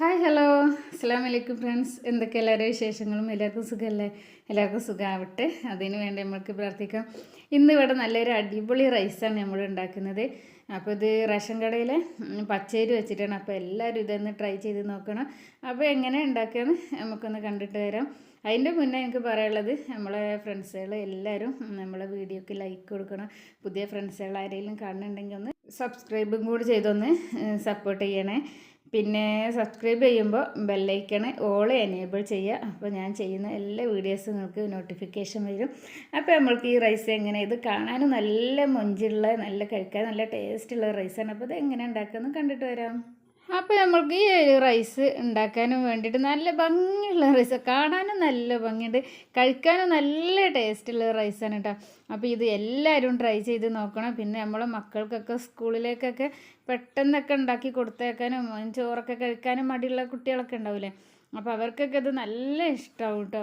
Hi hello അസ്സാം വലൈക്കും friends എന്തൊക്കെ എല്ലാവരും വിശേഷങ്ങളും? എല്ലാവർക്കും സുഖമല്ലേ എല്ലാവർക്കും സുഖമാവട്ടെ അതിന് വേണ്ടി നമ്മൾക്ക് പ്രാർത്ഥിക്കാം. ഇന്ന് ഇവിടെ നല്ലൊരു അടിപൊളി റൈസാണ് നമ്മൾ ഉണ്ടാക്കുന്നത്. അപ്പോൾ ഇത് റേഷൻ കടയിലെ പച്ചേരി വെച്ചിട്ടാണ്. അപ്പോൾ എല്ലാവരും ഇതൊന്ന് ട്രൈ ചെയ്ത് നോക്കണം. അപ്പോൾ എങ്ങനെ ഉണ്ടാക്കുകയെന്ന് നമുക്കൊന്ന് കണ്ടിട്ട് തരാം അതിന്റെ മുന്നേ എനിക്ക് പറയാനുള്ളത് നമ്മളെ ഫ്രണ്ട്സുകൾ എല്ലാവരും നമ്മളെ വീഡിയോക്ക് ലൈക്ക് കൊടുക്കണം. പുതിയ ഫ്രണ്ട്സുകൾ ആരെങ്കിലും കാണുന്നുണ്ടെങ്കിൽ ഒന്ന് സബ്സ്ക്രൈബും കൂടി ചെയ്തൊന്ന് സപ്പോർട്ട് ചെയ്യണേ. പിന്നെ സബ്സ്ക്രൈബ് ചെയ്യുമ്പോൾ ബെല്ലൈക്കണ് ഓൾ എനേബിൾ ചെയ്യുക. അപ്പോൾ ഞാൻ ചെയ്യുന്ന എല്ലാ വീഡിയോസും നിങ്ങൾക്ക് നോട്ടിഫിക്കേഷൻ വരും. അപ്പോൾ നമ്മൾക്ക് ഈ റൈസ് എങ്ങനെ ഇത് കാണാനും നല്ല മൊഞ്ചുള്ള നല്ല കഴിക്കാൻ നല്ല ടേസ്റ്റുള്ള റൈസാണ് അപ്പോൾ ഇത് എങ്ങനെ ഉണ്ടാക്കുന്നത് കണ്ടിട്ട് വരാം. അപ്പോൾ നമ്മൾക്ക് ഈ ഒരു റൈസ് ഉണ്ടാക്കാനും വേണ്ടിയിട്ട് നല്ല ഭംഗിയുള്ള റൈസ് കാണാനും നല്ല ഭംഗിയുണ്ട്. കഴിക്കാനും നല്ല ടേസ്റ്റുള്ള റൈസാണ് കേട്ടോ അപ്പോൾ ഇത് എല്ലാവരും ട്രൈ ചെയ്ത് നോക്കണം. പിന്നെ നമ്മളെ മക്കൾക്കൊക്കെ സ്കൂളിലേക്കൊക്കെ പെട്ടെന്നൊക്കെ ഉണ്ടാക്കി കൊടുത്തേക്കാനും ചോറൊക്കെ കഴിക്കാനും മടിയുള്ള കുട്ടികളൊക്കെ ഉണ്ടാവില്ലേ അപ്പോൾ അവർക്കൊക്കെ ഇത് നല്ല ഇഷ്ടമാവും കേട്ടോ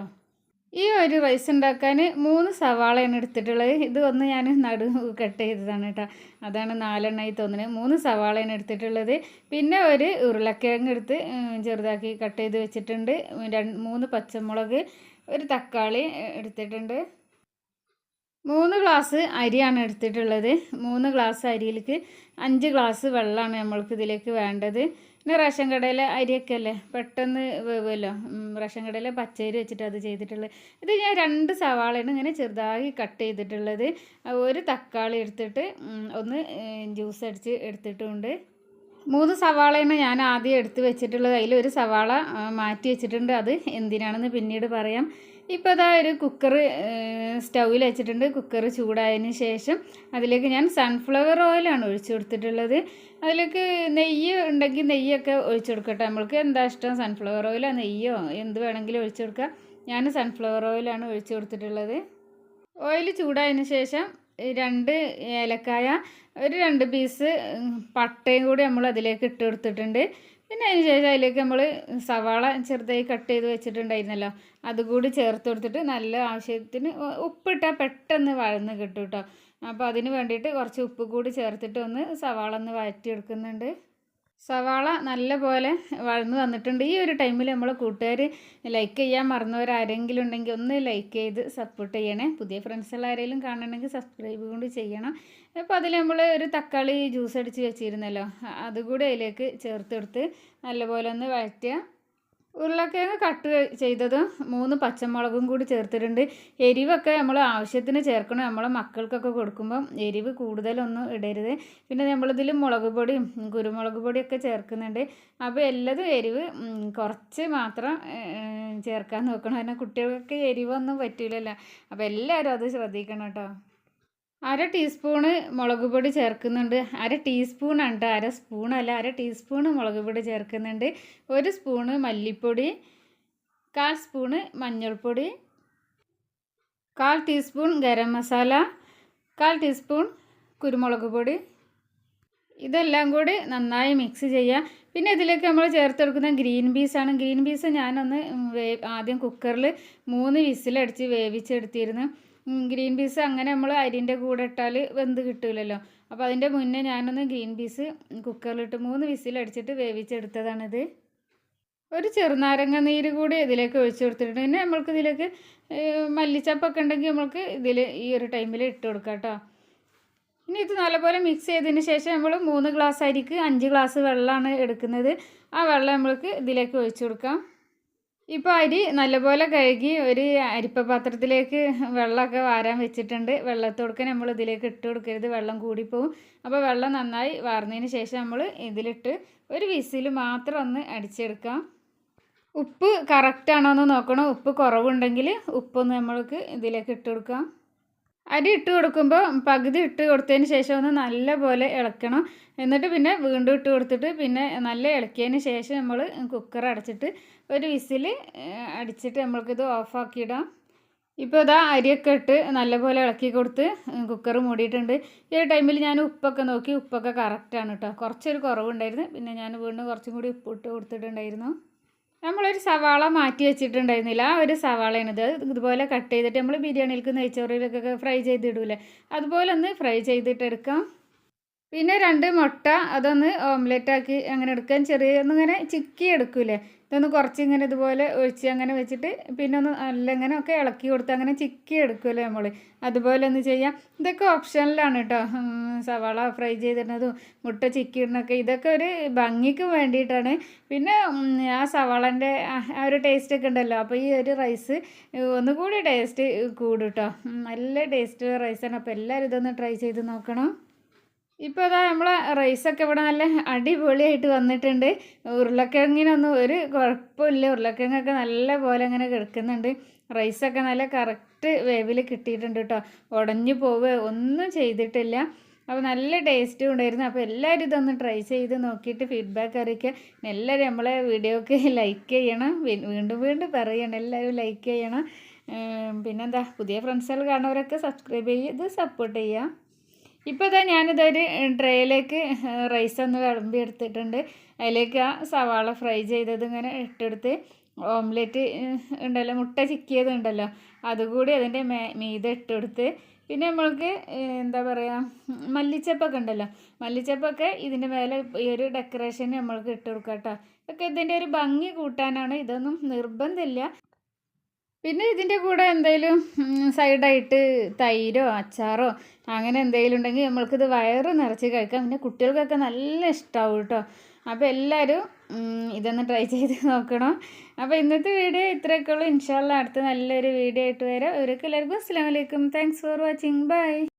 ഈ ഒരു റൈസ് ഉണ്ടാക്കാൻ മൂന്ന് സവാളയാണ് എടുത്തിട്ടുള്ളത്. ഇത് ഒന്ന് ഞാൻ നടു കട്ട് ചെയ്തതാണ് കേട്ടോ. അതാണ് നാലെണ്ണമായി തോന്നുന്നത് മൂന്ന് സവാളയാണ് എടുത്തിട്ടുള്ളത്. പിന്നെ ഒരു ഉരുളക്കിഴങ്ങ് എടുത്ത് ചെറുതാക്കി കട്ട് ചെയ്ത് വെച്ചിട്ടുണ്ട്. രണ്ട് മൂന്ന് പച്ചമുളക് ഒരു തക്കാളി എടുത്തിട്ടുണ്ട്. മൂന്ന് ഗ്ലാസ് അരിയാണ് എടുത്തിട്ടുള്ളത്. മൂന്ന് ഗ്ലാസ് അരിയിലേക്ക് അഞ്ച് ഗ്ലാസ് വെള്ളമാണ് നമ്മൾക്ക് ഇതിലേക്ക് വേണ്ടത്. പിന്നെ റേഷൻ കടയിലെ അരിയൊക്കെ അല്ലേ? പെട്ടെന്ന് വേവുമല്ലോ റേഷൻ കടയിലെ പച്ചരി വെച്ചിട്ട് അത് ചെയ്തിട്ടുള്ളത്. ഇത് ഞാൻ രണ്ട് സവാളയാണ് ഇങ്ങനെ ചെറുതായി കട്ട് ചെയ്തിട്ടുള്ളത്. ഒരു തക്കാളി എടുത്തിട്ട് ഒന്ന് ജ്യൂസ് അടിച്ച് എടുത്തിട്ടുമുണ്ട് മൂന്ന് സവാളയാണ് ഞാൻ ആദ്യം എടുത്ത് വെച്ചിട്ടുള്ളത്. അതിൽ ഒരു സവാള മാറ്റി വെച്ചിട്ടുണ്ട്. അത് എന്തിനാണെന്ന് പിന്നീട് പറയാം. ഇപ്പോൾ അതാ ഒരു കുക്കർ സ്റ്റൗവിൽ വെച്ചിട്ടുണ്ട്. കുക്കർ ചൂടായതിന് ശേഷം അതിലേക്ക് ഞാൻ സൺഫ്ലവർ ഓയിലാണ് ഒഴിച്ചു കൊടുത്തിട്ടുള്ളത്. അതിലേക്ക് നെയ്യ് ഉണ്ടെങ്കിൽ നെയ്യൊക്കെ ഒഴിച്ചു കൊടുക്കട്ടെ. നമ്മൾക്ക് എന്താ ഇഷ്ടം? സൺഫ്ലവർ ഓയിലോ നെയ്യോ? എന്ത് വേണമെങ്കിലും ഒഴിച്ചു കൊടുക്കാം. ഞാൻ സൺഫ്ലവർ ഓയിലാണ് ഒഴിച്ചു കൊടുത്തിട്ടുള്ളത്. ഓയിൽ ചൂടായതിന് ശേഷം രണ്ട് ഏലക്കായ ഒരു രണ്ട് പീസ് പട്ടയും കൂടി നമ്മൾ അതിലേക്ക് ഇട്ട് കൊടുത്തിട്ടുണ്ട്. പിന്നെ അതിന് ശേഷം അതിലേക്ക് നമ്മൾ സവാള ചെറുതായി കട്ട് ചെയ്ത് വെച്ചിട്ടുണ്ടായിരുന്നല്ലോ. അതുകൂടി ചേർത്ത് കൊടുത്തിട്ട് നല്ല ആവശ്യത്തിന് ഉപ്പിട്ടാൽ പെട്ടെന്ന് വഴന്ന് കിട്ടും കേട്ടോ അപ്പോൾ അതിന് വേണ്ടിയിട്ട് കുറച്ച് ഉപ്പ് കൂടി ചേർത്തിട്ട് ഒന്ന് സവാള ഒന്ന് വഴറ്റി വഴറ്റിയെടുക്കുന്നുണ്ട്. സവാള നല്ലപോലെ വഴന്ന് വന്നിട്ടുണ്ട്. ഈ ഒരു ടൈമിൽ നമ്മൾ കൂട്ടുകാർ ലൈക്ക് ചെയ്യാൻ മറന്നവർ ആരെങ്കിലും ഉണ്ടെങ്കിൽ ഒന്ന് ലൈക്ക് ചെയ്ത് സപ്പോർട്ട് ചെയ്യണേ. പുതിയ ഫ്രണ്ട്സുകൾ ആരെങ്കിലും കാണണമെങ്കിൽ സബ്സ്ക്രൈബ് കൊണ്ട് ചെയ്യണം. അപ്പോൾ അതിൽ നമ്മൾ ഒരു തക്കാളി ജ്യൂസ് അടിച്ച് വെച്ചിരുന്നല്ലോ അതുകൂടി അതിലേക്ക് ചേർത്ത് കൊടുത്ത് നല്ലപോലെ ഒന്ന് വഴറ്റുക. ഉരുളക്കിഴങ്ങ് കട്ട് ചെയ്തതും മൂന്ന് പച്ചമുളകും കൂടി ചേർത്തിട്ടുണ്ട്. എരിവൊക്കെ നമ്മൾ ആവശ്യത്തിന് ചേർക്കണം. നമ്മളെ മക്കൾക്കൊക്കെ കൊടുക്കുമ്പം എരിവ് കൂടുതലൊന്നും ഇടരുത്. പിന്നെ നമ്മളിതിൽ മുളക് പൊടിയും കുരുമുളക് പൊടിയൊക്കെ ചേർക്കുന്നുണ്ട്. അപ്പോൾ എല്ലാതും എരിവ് കുറച്ച് മാത്രം ചേർക്കാൻ നോക്കണം. കാരണം കുട്ടികൾക്ക് എരിവൊന്നും പറ്റില്ലല്ലോ അപ്പോൾ എല്ലാവരും അത് ശ്രദ്ധിക്കണം കേട്ടോ. അര ടീസ്പൂണ് മുളക് പൊടി ചേർക്കുന്നുണ്ട്. അര ടീസ്പൂൺ ഉണ്ട്. അര സ്പൂണല്ല അര ടീസ്പൂണ് മുളക് പൊടി ചേർക്കുന്നുണ്ട്. ഒരു സ്പൂണ് മല്ലിപ്പൊടി കാൽ സ്പൂണ് മഞ്ഞൾപ്പൊടി കാൽ ടീസ്പൂൺ ഗരം മസാല കാൽ ടീസ്പൂൺ കുരുമുളക് പൊടി. ഇതെല്ലാം കൂടി നന്നായി മിക്സ് ചെയ്യുക പിന്നെ ഇതിലേക്ക് നമ്മൾ ചേർത്തെടുക്കുന്ന ഗ്രീൻ പീസാണ് ഗ്രീൻ പീസ് ഞാനൊന്ന് ആദ്യം കുക്കറിൽ മൂന്ന് വിസിലടിച്ച് വേവിച്ചെടുത്തിരുന്നു. ഗ്രീൻ പീസ് അങ്ങനെ നമ്മൾ അരിന്റെ കൂടെ ഇട്ടാൽ വെന്ത് കിട്ടില്ലല്ലോ അപ്പോൾ അതിന്റെ മുന്നേ ഞാനൊന്ന് ഗ്രീൻ പീസ് കുക്കറിലിട്ട് മൂന്ന് വിസിലടിച്ചിട്ട് വേവിച്ചെടുത്തതാണിത്. ഒരു ചെറുനാരങ്ങ നീര് കൂടി ഇതിലേക്ക് ഒഴിച്ചു കൊടുത്തിട്ടുണ്ട്. പിന്നെ നമ്മൾക്ക് ഇതിലേക്ക് മല്ലിച്ചപ്പൊക്കെ ഉണ്ടെങ്കിൽ നമ്മൾക്ക് ഇതിൽ ഈ ഒരു ടൈമിൽ ഇട്ട് കൊടുക്കാം കേട്ടോ. ഇനി ഇത് നല്ലപോലെ മിക്സ് ചെയ്തതിന് ശേഷം നമ്മൾ മൂന്ന് ഗ്ലാസ് അരിക്ക് അഞ്ച് ഗ്ലാസ് വെള്ളമാണ് എടുക്കുന്നത്. ആ വെള്ളം നമ്മൾക്ക് ഇതിലേക്ക് ഒഴിച്ചു കൊടുക്കാം. ഇപ്പോൾ അരി നല്ലപോലെ കഴുകി ഒരു അരിപ്പ പാത്രത്തിലേക്ക് വെള്ളമൊക്കെ വാരാൻ വെച്ചിട്ടുണ്ട്. വെള്ളത്തോടൊക്കെ നമ്മൾ ഇതിലേക്ക് ഇട്ട് കൊടുക്കരുത്. വെള്ളം കൂടിപ്പോവും. അപ്പോൾ വെള്ളം നന്നായി വാർന്നതിന് ശേഷം നമ്മൾ ഇതിലിട്ട് ഒരു വിസിൽ മാത്രം ഒന്ന് അടിച്ചെടുക്കാം. ഉപ്പ് കറക്റ്റ് ആണോ എന്ന് നോക്കണം. ഉപ്പ് കുറവുണ്ടെങ്കിൽ ഉപ്പൊന്ന് നമ്മൾക്ക് ഇതിലേക്ക് ഇട്ട് കൊടുക്കാം. അരി ഇട്ട് കൊടുക്കുമ്പോൾ പകുതി ഇട്ട് കൊടുത്തതിന് ശേഷം ഒന്ന് നല്ല പോലെ ഇളക്കണം. എന്നിട്ട് പിന്നെ വീണ്ടും ഇട്ട് കൊടുത്തിട്ട് പിന്നെ നല്ല ഇളക്കിയതിന് ശേഷം നമ്മൾ കുക്കർ അടച്ചിട്ട് ഒരു വിസിൽ അടിച്ചിട്ട് നമ്മൾക്കിത് ഓഫാക്കിയിടാം. ഇപ്പോൾ ഇതാ അരിയൊക്കെ ഇട്ട് നല്ലപോലെ ഇളക്കി കൊടുത്ത് കുക്കർ മൂടിയിട്ടുണ്ട്. ഈ ടൈമിൽ ഞാൻ ഉപ്പൊക്കെ നോക്കി ഉപ്പൊക്കെ കറക്റ്റാണ് കേട്ടോ കുറച്ചൊരു കുറവുണ്ടായിരുന്നു. പിന്നെ ഞാൻ വീണ്ടും കുറച്ചും കൂടി ഉപ്പ് ഇട്ട് കൊടുത്തിട്ടുണ്ടായിരുന്നു. നമ്മളൊരു സവാള മാറ്റി വെച്ചിട്ടുണ്ടായിരുന്നില്ല. ആ ഒരു സവാളയാണിത് ഇതുപോലെ കട്ട് ചെയ്തിട്ട് നമ്മൾ ബിരിയാണിയിലേക്ക് നെയ്ച്ചോറിലൊക്കെ ഫ്രൈ ചെയ്തിടൂലേ അതുപോലെ ഒന്ന് ഫ്രൈ ചെയ്തിട്ടെടുക്കാം പിന്നെ രണ്ട് മുട്ട അതൊന്ന് ഓംലെറ്റ് ആക്കി അങ്ങനെ എടുക്കാൻ ചെറിയ ഒന്നിങ്ങനെ ചിക്കി എടുക്കൂലേ? ഇതൊന്ന് കുറച്ച് ഇങ്ങനെ ഇതുപോലെ ഒഴിച്ച് അങ്ങനെ വെച്ചിട്ട് പിന്നെ ഒന്ന് നല്ല ഇങ്ങനെ ഒക്കെ ഇളക്കി കൊടുത്ത് അങ്ങനെ ചിക്കി എടുക്കുമല്ലോ നമ്മൾ അതുപോലെ ഒന്ന് ചെയ്യാം. ഇതൊക്കെ ഓപ്ഷനിലാണ് കേട്ടോ സവാള ഫ്രൈ ചെയ്തിരുന്നതും മുട്ട ചിക്കി ഇടുന്നതൊക്കെ ഇതൊക്കെ ഒരു ഭംഗിക്ക് വേണ്ടിയിട്ടാണ്. പിന്നെ ആ സവാളന്റെ ആ ഒരു ടേസ്റ്റ് ഒക്കെ ഉണ്ടല്ലോ. അപ്പോൾ ഈ ഒരു റൈസ് ഒന്നുകൂടി ടേസ്റ്റ് കൂടും കേട്ടോ നല്ല ടേസ്റ്റ് റൈസാണ് അപ്പോൾ എല്ലാവരും ഇതൊന്ന് ട്രൈ ചെയ്ത് നോക്കണം. ഇപ്പോൾ അതാ നമ്മളെ റൈസൊക്കെ ഇവിടെ നല്ല അടിപൊളിയായിട്ട് വന്നിട്ടുണ്ട്. ഉരുളക്കിഴങ്ങിനൊന്നും ഒരു കുഴപ്പമില്ല. ഉരുളക്കിഴങ്ങൊക്കെ നല്ല പോലെ അങ്ങനെ കിടക്കുന്നുണ്ട്. റൈസൊക്കെ നല്ല കറക്റ്റ് വേവിൽ കിട്ടിയിട്ടുണ്ട് കേട്ടോ ഉടഞ്ഞു പോവുക. ഒന്നും ചെയ്തിട്ടില്ല. അപ്പോൾ നല്ല ടേസ്റ്റും ഉണ്ടായിരുന്നു. അപ്പോൾ എല്ലാവരും ഇതൊന്ന് ട്രൈ ചെയ്ത് നോക്കിയിട്ട് ഫീഡ്ബാക്ക് അറിയിക്കുക. എല്ലാവരും നമ്മളെ വീഡിയോക്ക് ലൈക്ക് ചെയ്യണം. വീണ്ടും വീണ്ടും പറയണം. എല്ലാവരും ലൈക്ക് ചെയ്യണം. പിന്നെന്താ? പുതിയ ഫ്രണ്ട്സുകൾ കാണുന്നവരൊക്കെ സബ്സ്ക്രൈബ് ചെയ്ത് സപ്പോർട്ട് ചെയ്യുക. ഇപ്പോൾ ഇതാ ഞാനിതൊരു ട്രേയിലേക്ക് റൈസ് ഒന്ന് വിളമ്പി എടുത്തിട്ടുണ്ട്. അതിലേക്ക് ആ സവാള ഫ്രൈ ചെയ്തത് ഇങ്ങനെ ഇട്ടെടുത്ത് ഓംലെറ്റ് ഉണ്ടല്ലോ മുട്ട ചിക്കിയതുണ്ടല്ലോ അതുകൂടി അതിന്റെ മേ മീതെ ഇട്ടെടുത്ത്. പിന്നെ നമ്മൾക്ക് എന്താ പറയുക മല്ലിച്ചപ്പൊക്കെ ഉണ്ടല്ലോ മല്ലിച്ചപ്പൊക്കെ ഇതിന്റെ മേലെ ഈ ഒരു ഡെക്കറേഷൻ നമ്മൾക്ക് ഇട്ട് കൊടുക്കാം കേട്ടോ ഒക്കെ ഇതിന്റെ ഒരു ഭംഗി കൂട്ടാനാണ് ഇതൊന്നും നിർബന്ധമില്ല. പിന്നെ ഇതിന്റെ കൂടെ എന്തെങ്കിലും സൈഡായിട്ട് തൈരോ അച്ചാറോ അങ്ങനെ എന്തെങ്കിലും ഉണ്ടെങ്കിൽ നമ്മൾക്കിത് വയറ് നിറച്ച് കഴിക്കാം. പിന്നെ കുട്ടികൾക്കൊക്കെ നല്ല ഇഷ്ടമാവും കേട്ടോ അപ്പോൾ എല്ലാവരും ഇതൊന്ന് ട്രൈ ചെയ്ത് നോക്കണം. അപ്പോൾ ഇന്നത്തെ വീഡിയോ ഇത്രയൊക്കെ ഉള്ളൂ. ഇൻഷാല്ല അടുത്ത നല്ലൊരു വീഡിയോ ആയിട്ട് വരാം. അവർക്ക് എല്ലാവർക്കും അസ്സാം വലൈക്കും താങ്ക്സ് ഫോർ വാച്ചിങ് ബൈ